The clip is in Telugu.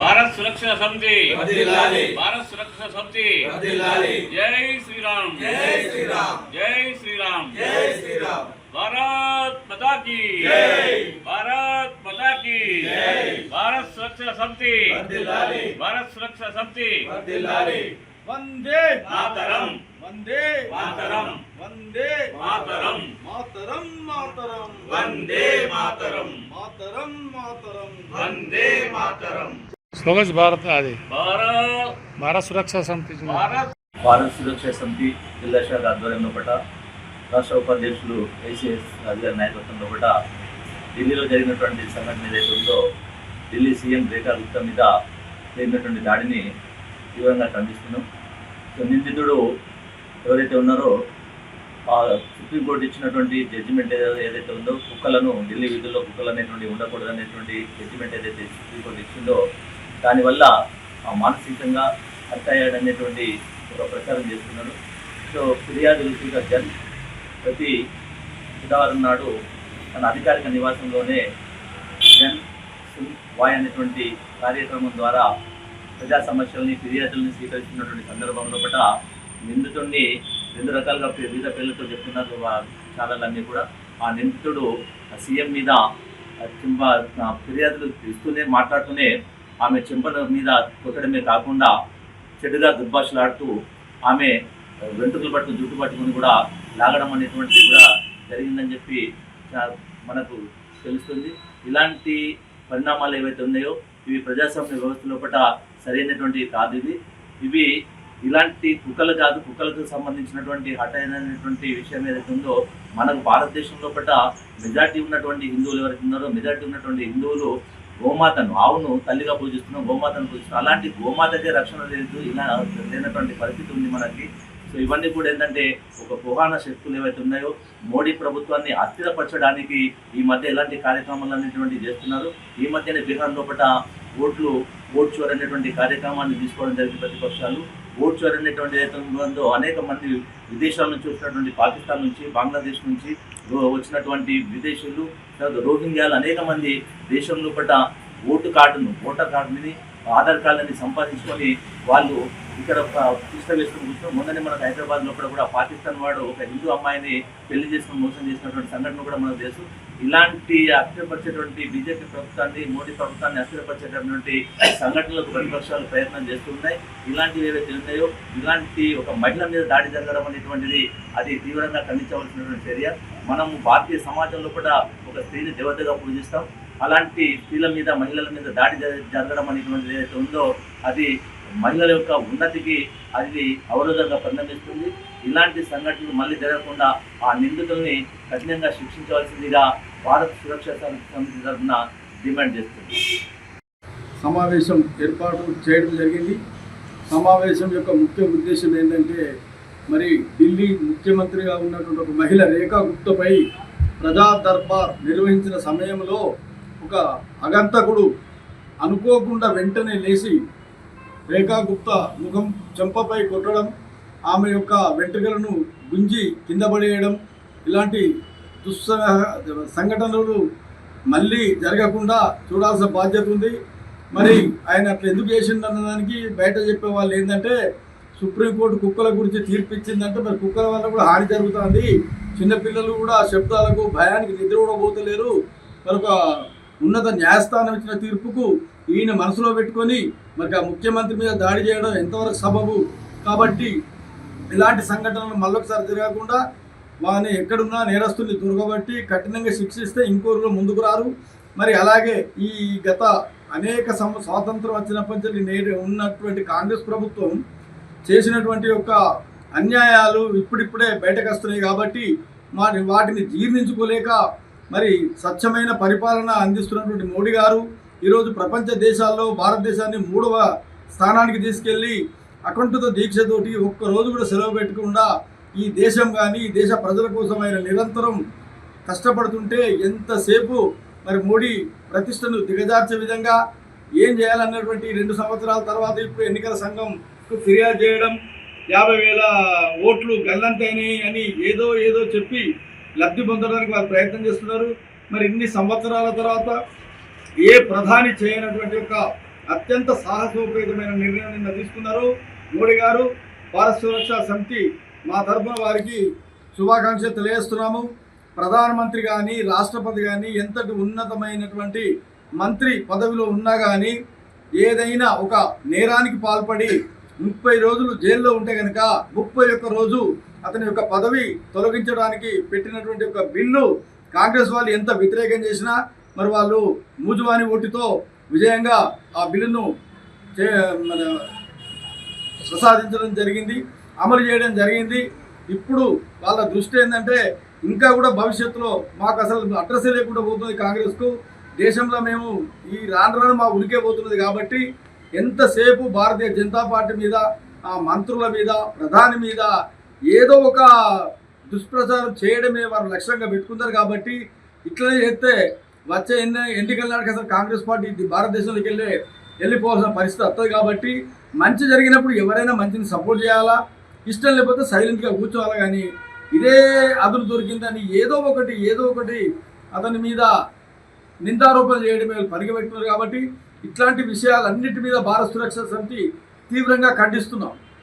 భారత్ సురక్ష సమితి వర్ధిల్లాలి. భారత్ సురక్ష సమితి వర్ధిల్లాలి. జై శ్రీరామ్ జై శ్రీరామ్ జై శ్రీరామ్ జై శ్రీరామ్ భారత్ మాతా కీ జై. భారత్ మాతా కీ జై. భారత్ సురక్ష సమితి వర్ధిల్లాలి. భారత్ సురక్ష సమితి వర్ధిల్లాలి. వందే మాతరం వందే మాతరం వందే మాతరం మాతరం మాతరం వందే మాతరం మాతరం మాతరం వందే స్లోగన్స్ భారత్ అది. భారత్. సురక్ష సమితి భారత్. సురక్ష సమితి జిల్లా శాఖ ఆధ్వర్యంలో పట రాష్ట్ర ఉపాధ్యక్షులు ఐసీఎస్ అధికారి నాయకత్వంలో పట ఢిల్లీలో జరిగినటువంటి సంఘటన ఏదైతే ఉందో ఢిల్లీ సీఎం రేఖా గుప్తా మీద జరిగినటువంటి దాడిని తీవ్రంగా ఖండిస్తున్నాం. సో నిందితుడు ఎవరైతే ఉన్నారో ఆ సుప్రీంకోర్టు ఇచ్చినటువంటి జడ్జిమెంట్ ఏదైతే ఉందో కుక్కలను ఢిల్లీ విధుల్లో కుక్కలు అనేటువంటి ఉండకూడదు అనేటువంటి జడ్జిమెంట్ ఏదైతే సుప్రీంకోర్టు ఇచ్చిందో దానివల్ల ఆ మానసికంగా హర్ట్ అయ్యాడనేటువంటి ఒక ప్రచారం చేస్తున్నారు. సో ఫిర్యాదులు స్పీకర్ జన్ ప్రతి బుధవారం నాడు తన అధికారిక నివాసంలోనే జన్ సున్ వాయ్ అనేటువంటి కార్యక్రమం ద్వారా ప్రజా సమస్యల్ని ఫిర్యాదులను స్వీకరిస్తున్నటువంటి సందర్భంలో పట నిందితుడిని రెండు రకాలుగా వివిధ పేర్లతో చెప్తున్నారు వా- ఛానళ్ళన్నీ కూడా. ఆ నిందితుడు ఆ సీఎం మీద ఫిర్యాదులు ఇస్తూనే మాట్లాడుతూనే ఆమె చెంపల మీద కొట్టడమే కాకుండా చెడుగా దుర్భాషలాడుతూ ఆమె వెంట్రుకలు పట్టుకుని జుట్టు పట్టుకుని కూడా లాగడం అనేటువంటిది కూడా జరిగిందని చెప్పి మనకు తెలుస్తుంది. ఇలాంటి పరిణామాలు ఏవైతే ఉన్నాయో ఇవి ప్రజాస్వామ్య వ్యవస్థ లోపల సరైనటువంటి కాదు ఇది. ఇవి ఇలాంటి కుక్కలు కాదు కుక్కలకు సంబంధించినటువంటి హఠైనటువంటి అయినటువంటి విషయం ఏదైతే ఉందో మనకు భారతదేశం లోపల మెజార్టీ ఉన్నటువంటి హిందువులు ఎవరైతే ఉన్నారో మెజార్టీ ఉన్నటువంటి హిందువులు గోమాతను ఆవును తల్లిగా పూజిస్తున్నాం గోమాతను పూజిస్తున్నాం అలాంటి గోమాతకే రక్షణ లేదు ఇలా లేనటువంటి పరిస్థితి ఉంది మనకి. సో ఇవన్నీ కూడా ఏంటంటే ఒక పురాణ శక్తులు ఏవైతే ఉన్నాయో మోడీ ప్రభుత్వాన్ని అస్థిరపరచడానికి ఈ మధ్య ఎలాంటి కార్యక్రమాలు అనేటువంటి చేస్తున్నారు. ఈ మధ్యనే బీహార్ లోపల ఓట్లు ఓట్ చోర్ అనేటువంటి కార్యక్రమాన్ని తీసుకోవడం జరిగింది ప్రతిపక్షాలు. ఓట్ చోర్ అనేటువంటి ఏదైతే అనేక మంది విదేశాల నుంచి వచ్చినటువంటి పాకిస్తాన్ నుంచి బంగ్లాదేశ్ నుంచి వచ్చినటువంటి విదేశీయులు రోహింగ్యాలు అనేక మంది దేశం లోపల ఓటు కార్డును ఓటర్ కార్డుని ఆధార్ కార్డుని సంపాదించుకొని వాళ్ళు ఇక్కడ తీసుకు వేసుకుని కూర్చొని మొన్ననే మనకు హైదరాబాద్ లోపల కూడా పాకిస్తాన్ వాడు ఒక హిందూ అమ్మాయిని పెళ్ళి చేసుకుని మోసం చేసినటువంటి సంఘటన కూడా మనకు తెలుసు. ఇలాంటి అస్థిరపరిచేటువంటి బీజేపీ ప్రభుత్వాన్ని మోడీ ప్రభుత్వాన్ని అస్థిరపరిచేటటువంటి సంఘటనలకు ప్రతిపక్షాలు ప్రయత్నం చేస్తున్నాయి ఇలాంటివి ఏవైతే ఉన్నాయో ఇలాంటి ఒక మహిళ మీద దాడి జరగడం అనేటువంటిది అది తీవ్రంగా ఖండించవలసినటువంటి చర్య. మనము భారతీయ సమాజంలో కూడా ఒక స్త్రీని దేవతగా పూజిస్తాం. అలాంటి స్త్రీల మీద మహిళల మీద దాడి జరగడం అనేటువంటిది ఏదైతే ఉందో అది మహిళల యొక్క ఉన్నతికి అది అవరోధంగా పరిణమిస్తుంది. ఇలాంటి సంఘటనలు మళ్ళీ జరగకుండా ఆ నిందితుల్ని కఠినంగా శిక్షించవలసిందిగా భారత్ సురక్షా సమితి తరఫున డిమాండ్ చేస్తుంది. సమావేశం ఏర్పాటు చేయడం జరిగింది. సమావేశం యొక్క ముఖ్య ఉద్దేశం ఏంటంటే మరి ఢిల్లీ ముఖ్యమంత్రిగా ఉన్నటువంటి ఒక మహిళ రేఖా గుప్తపై ప్రజా దర్బార్ నిర్వహించిన సమయంలో ఒక అగంతకుడు అనుకోకుండా వెంటనే లేచి రేఖా గుప్తా ముఖం చెంపపై కొట్టడం ఆమె యొక్క వెంట్రుకలను గుంజి కింద పడేయడం ఇలాంటి దుస్స సంఘటనలు మళ్ళీ జరగకుండా చూడాల్సిన బాధ్యత ఉంది. మరి ఆయన అట్లా ఎందుకు చేసిండు అన్నదానికి బయట చెప్పే వాళ్ళు ఏంటంటే సుప్రీంకోర్టు కుక్కల గురించి తీర్పు ఇచ్చిందంటే మరి కుక్కల వల్ల కూడా హాని జరుగుతుంది. చిన్నపిల్లలు కూడా శబ్దాలకు భయానికి నిద్ర కూడా పోతలేరు. మరి ఒక ఉన్నత న్యాయస్థానం ఇచ్చిన తీర్పుకు ఈయన మనసులో పెట్టుకొని మరి ఆ ముఖ్యమంత్రి మీద దాడి చేయడం ఎంతవరకు సబబు? కాబట్టి ఇలాంటి సంఘటనలు మళ్ళొకసారి జరగకుండా వాని ఎక్కడున్నా నేరస్తుల్ని దొరకబట్టి కఠినంగా శిక్షిస్తే ఇంకోరులో ముందుకు రారు. మరి అలాగే ఈ గత అనేక సం స్వాతంత్రం వచ్చినప్పటి నుంచి నేడు ఉన్నటువంటి కాంగ్రెస్ ప్రభుత్వం చేసినటువంటి యొక్క అన్యాయాలు ఇప్పుడిప్పుడే బయటకు వస్తున్నాయి కాబట్టి వాటిని జీర్ణించుకోలేక మరి స్వచ్ఛమైన పరిపాలన అందిస్తున్నటువంటి మోడీ గారు ఈరోజు ప్రపంచ దేశాల్లో భారతదేశాన్ని మూడవ స్థానానికి తీసుకెళ్ళి అకుంఠిత దీక్షతోటి ఒక్కరోజు కూడా సెలవు పెట్టకుండా ఈ దేశం కానీ ఈ దేశ ప్రజల కోసం ఆయన నిరంతరం కష్టపడుతుంటే ఎంతసేపు మరి మోడీ ప్రతిష్టను దిగజార్చే విధంగా ఏం చేయాలన్నటువంటి రెండు సంవత్సరాల తర్వాత ఇప్పుడు ఎన్నికల సంఘంకు ఫిర్యాదు చేయడం యాభై వేల ఓట్లు గల్లంతైనాయి అని ఏదో ఏదో చెప్పి లబ్ధి పొందడానికి వాళ్ళు ప్రయత్నం చేస్తున్నారు. మరి ఇన్ని సంవత్సరాల తర్వాత ఏ ప్రధాని చేయనటువంటి యొక్క అత్యంత సాహసోపేతమైన నిర్ణయం నిన్న తీసుకున్నారు. మోడీ గారు భారత సురక్షా సమితి మా తరఫున వారికి శుభాకాంక్షలు తెలియజేస్తున్నాము. ప్రధానమంత్రి కానీ రాష్ట్రపతి కానీ ఎంతటి ఉన్నతమైనటువంటి మంత్రి పదవిలో ఉన్నా కానీ ఏదైనా ఒక నేరానికి పాల్పడి ముప్పై రోజులు జైల్లో ఉంటే కనుక ముప్పై ఒక్క రోజు అతని యొక్క పదవి తొలగించడానికి పెట్టినటువంటి ఒక బిల్లు కాంగ్రెస్ వాళ్ళు ఎంత వ్యతిరేకం చేసినా మరి వాళ్ళు మూజువాని ఓటుతో విజయంగా ఆ బిల్లును మన ప్రసాదించడం జరిగింది అమలు చేయడం జరిగింది. ఇప్పుడు వాళ్ళ దృష్టి ఏంటంటే ఇంకా కూడా భవిష్యత్తులో మాకు అసలు అడ్రస్ లేకుండా పోతుంది కాంగ్రెస్కు. దేశంలో మేము ఈ రాను రాను మా ఉనికే పోతున్నది కాబట్టి ఎంతసేపు భారతీయ జనతా పార్టీ మీద ఆ మంత్రుల మీద ప్రధాని మీద ఏదో ఒక దుష్ప్రచారం చేయడమే వారు లక్ష్యంగా పెట్టుకున్నారు కాబట్టి ఇట్లనే చేస్తే వచ్చే ఎన్ని ఎన్నికల నాటికి అసలు కాంగ్రెస్ పార్టీ ఇది భారతదేశంలోకి వెళ్ళే వెళ్ళిపోవాల్సిన పరిస్థితి వస్తుంది కాబట్టి మంచి జరిగినప్పుడు ఎవరైనా మంచిని సపోర్ట్ చేయాలా? ఇష్టం లేకపోతే సైలెంట్గా కూర్చోవాలి కానీ ఇదే అదును దొరికిందని ఏదో ఒకటి ఏదో ఒకటి అతని మీద నిందారోపణ చేయడమే పనికి కాబట్టి ఇట్లాంటి విషయాలన్నిటి మీద భారత సురక్షా సమితి తీవ్రంగా ఖండిస్తున్నాం.